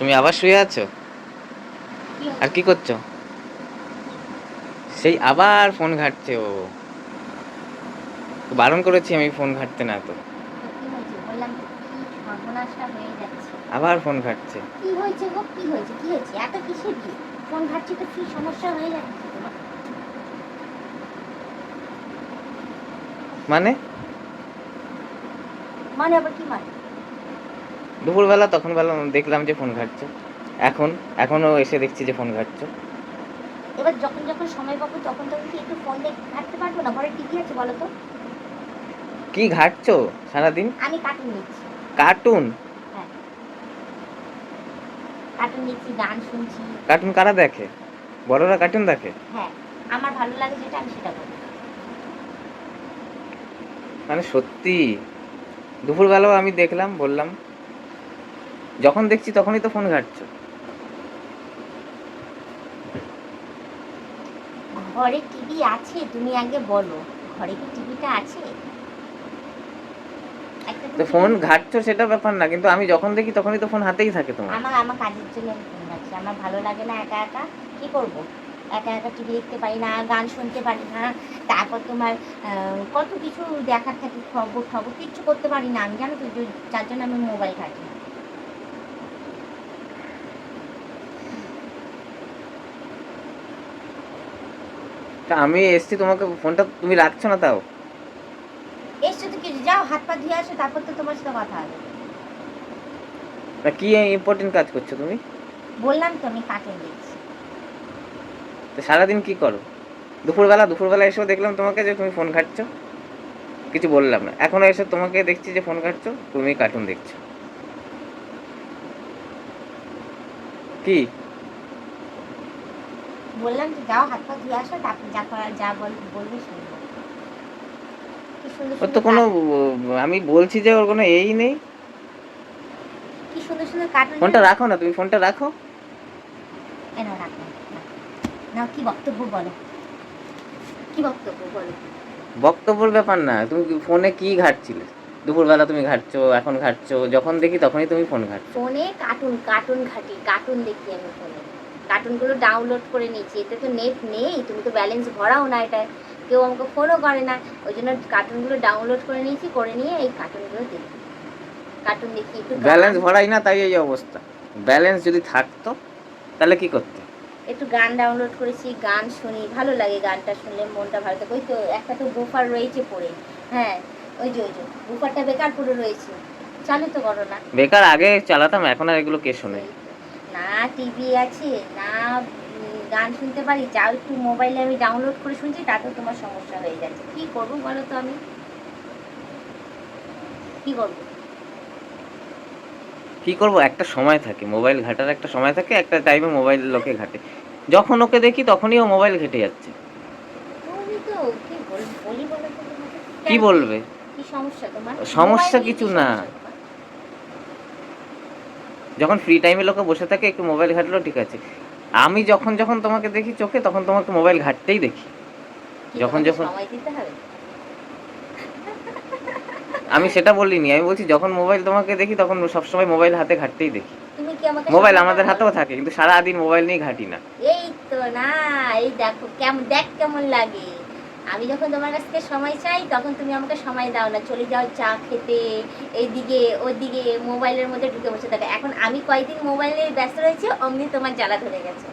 তুমি আবার শুয়ে আছো? আর কি করছ? সেই আবার ফোন ঘাটছে ও। বারণ করেছি আমি ফোন ঘাটতে না তো। আবার ফোন ঘাটছে। কি হয়েছে গো? কি হয়েছে? কি হয়েছে? এত কিসের কি? ফোন ঘাটছি তো কি সমস্যা হয়ে যাচ্ছে মানে? মানে আবার কি মানে? দুপুরবেলা তখন বেলা দেখলাম যে ফোন ঘাটছো। এখন এখনও এসে দেখছি যে ফোন ঘাটছো। এবার যখন যখন সময় পাবো তখন তখন কি একটু ফোন দেখে ঘাটতে পারব না? ঘরে টিভি আছে বলো তো। কি ঘাটছো? সারাদিন? আমি কার্টুন নিচ্ছি কার্টুন? কার্টুন নিচ্ছি গান শুনছি। কার্টুন কারা দেখে? বড়রা কার্টুন দেখে? হ্যাঁ আমার ভালো লাগে যেটা আমি সেটা করি মানে সত্যি দুপুরবেলাও আমি দেখলাম বললাম যখন দেখছি তখনই তো ফোন ঘাটছো। ঘরে টিভি আছে তুমি আগে বলো। ঘরে কি টিভিটা আছে? তো ফোন ঘাটছো সেটা ব্যাপার না কিন্তু আমি যখন দেখি তখনই তো ফোন হাতেই থাকে তোমার। আমার আমার কাজের জন্য আমি ফোন রাখছি আমার ভালো লাগে না একা একা। কি করব? একা একা টিভি দেখতে পারি না গান শুনতে পারি না তারপর তোমার কত কিছু দেখার থাকে খবর খবর কিচ্ছু করতে পারি না। আমি জানো তো যার জন্য আমি মোবাইল ঘাটি না। তা আমি এসছি তোমাকে ফোনটা তুমি রাখছো না তাও? এসছো তো কিছু যাও হাত পা ধুয়ে আসো তারপর তো তোমার সাথে কথা হবে। তা কি ইম্পর্টেন্ট কাজ করছ তুমি? বললাম তো আমি কার্টুন দেখছি তো সারাদিন কি করো? দুপুরবেলা দুপুরবেলা এসেও দেখলাম তোমাকে যে তুমি ফোন ঘাটছো। কিছু বললাম না। এখনও এসে তোমাকে দেখছি যে ফোন ঘাটছো তুমি কার্টুন দেখছ। কি? বললাম তো যাও হাত পা ধুয়ে আসো তারপর যা করার যা বল বলবে শুনব ওর তো কোনো আমি বলছি যে ওর কোনো এই নেই। কি সুন্দর সুন্দর কার্টুন ফোনটা রাখো না তুমি ফোনটা রাখো। নাও রাখো। নাও কি বক্তব্য বলো? কি বক্তব্য বলো? বক্তব্যের ব্যাপার না তুমি ফোনে কি ঘাটছিলে? দুপুরবেলা তুমি ঘাটছো এখন ঘাটছো যখন দেখি তখনই তুমি ফোন ঘাটছো। ফোনে কার্টুন কার্টুন ঘাটি কার্টুন দেখি আমি ফোনে। কার্টুনগুলো ডাউনলোড করে নিয়েছি। এতে তো নেট নেই তুমি তো ব্যালেন্স ভরাও না এটা কেউ আমাকে ফোনও করে না। ওই জন্য কার্টুনগুলো ডাউনলোড করে নিয়েছি করে নিয়ে এই কার্টুনগুলো দেখি। কার্টুন দেখি একটু ব্যালেন্স ভরাই না তাই এই অবস্থা। ব্যালেন্স যদি থাকতো তাহলে কি করতে? একটু গান ডাউনলোড করেছি গান শুনি ভালো লাগে গানটা শুনলে মনটা ভালো থাকে। ওই তো একটা তো বুফার রয়েছে পড়ে। হ্যাঁ ওই যে ওই যে বুফারটা বেকার পড়ে রয়েছে। চালু তো করো না বেকার আগে চালাতাম এখন আর এগুলো কে শোনে? না টিভি আছে না গান শুনতে পারি যাও একটু মোবাইলে আমি ডাউনলোড করে শুনছি তাতে তোমার সমস্যা হয়ে যাচ্ছে। কি করব বলো তো আমি? কি করব? কি করব? একটা সময় থাকে মোবাইল ঘাটার একটা সময় থাকে একটা টাইমে মোবাইল লোকে ঘাটে। যখন ওকে দেখি তখনই ও মোবাইল ঘেটে যাচ্ছে। কি? বলবে? সমস্যা কিছু না। যখন ফ্রি টাইমে লোকে বসে থাকে একটু মোবাইল ঘাটলো ঠিক আছে। আমি যখন যখন তোমাকে দেখি চোখে তখন তোমাকে মোবাইল ঘাটতেই দেখি। যখন যখন- আমি সেটা বলিনি আমি বলছি যখন মোবাইল তোমাকে দেখি তখন সবসময় মোবাইল হাতে ঘাটতেই দেখি। মোবাইল আমাদের হাতেও থাকে কিন্তু সারাদিন মোবাইল নিয়ে ঘাটি না। এই তো না এই দেখো কেমন দেখ কেমন লাগে। আমি যখন তোমার কাছ থেকে সময় চাই তখন তুমি আমাকে সময় দাও না। চলে যাও চা খেতে এইদিকে ওইদিকে মোবাইলের মধ্যে ঢুকে বসে থাকে। এখন আমি কয়েকদিন মোবাইলে ব্যস্ত রয়েছে অমনি তোমার জ্বালা ধরে গেছে।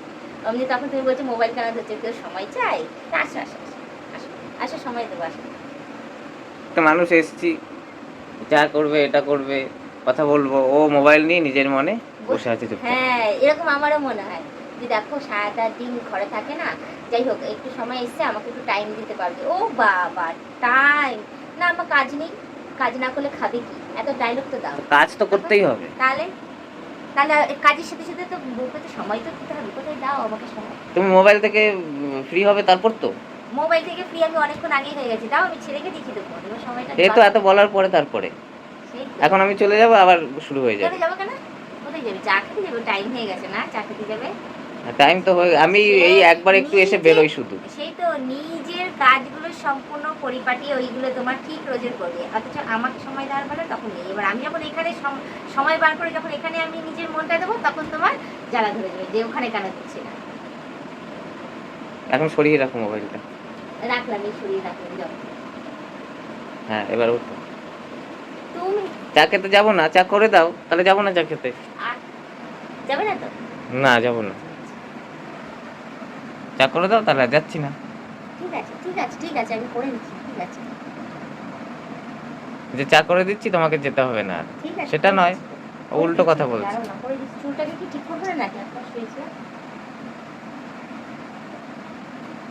অমনি তখন তুমি বলছো মোবাইল কেন ধরছে? কেউ সময় চাই আসো আসো, আসো আসো সময় দেবো আসো। একটা মানুষ এসছি যা করবে এটা করবে কথা বলব। ও মোবাইল নিয়ে নিজের মনে বসে আছে হ্যাঁ এরকম আমারও মনে হয়। যে দেখো সারাটা দিন ঘরে থাকে না যাই হোক একটু সময় এসছে আমাকে একটু টাইম দিতে পারবে। ও বাবা টাইম না আমার কাজ নেই। কাজ না করলে খাবে কি? এত ডায়লগ তো দাও। কাজ তো করতেই হবে। তাহলে তাহলে কাজের সাথে সাথে তো বউকে তো সময় তো দিতে হবে। কোথায় দাও আমাকে সময়? তুমি মোবাইল থেকে ফ্রি হবে তারপর তো? মোবাইল থেকে ফ্রি আমি অনেকক্ষণ আগেই হয়ে গেছি। দাও আমি ছেলেকে দেখিয়ে দেবো। সময়টা এই তো এত বলার পরে তারপরে। এখন আমি চলে যাব আবার শুরু হয়ে যাবে। কোথায় যাব কেন? কোথায় যাবে? চা খেতে যাবে? টাইম হয়ে গেছে না? চা খেতে যাবে? টাইম তো হয়ে আমি এই একবার একটু এসে বেরোই শুধু। সেই তো নিজের কাজগুলো সম্পূর্ণ পরিপাটি ওইগুলো তোমার ঠিক রোজের করবে। অথচ আমাকে সময় দেওয়ার বেলা তখন নেই। এবার আমি যখন এখানে সম- সময় বার করে যখন এখানে আমি নিজের মনটা দেবো তখন তোমার জ্বালা ধরে যাবে যে ওখানে কেন দিচ্ছে না। এখন সরিয়ে রাখো মোবাইলটা। রাখলাম এই সরিয়ে রাখলাম যাও। হ্যাঁ এবার উঠো। তুমি চা খেতে যাব না? চা করে দাও। তাহলে যাব না চা খেতে? যাবে না তো? না যাব না। চা করে দাও তাহলে যাচ্ছি না ঠিক আছে ঠিক আছে ঠিক আছে আমি করে নিচ্ছি ঠিক আছে যে চা করে দিচ্ছি তোমাকে যেতে হবে না আর। সেটা নয়। উল্টো কথা বলছি।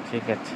ঠিক আছে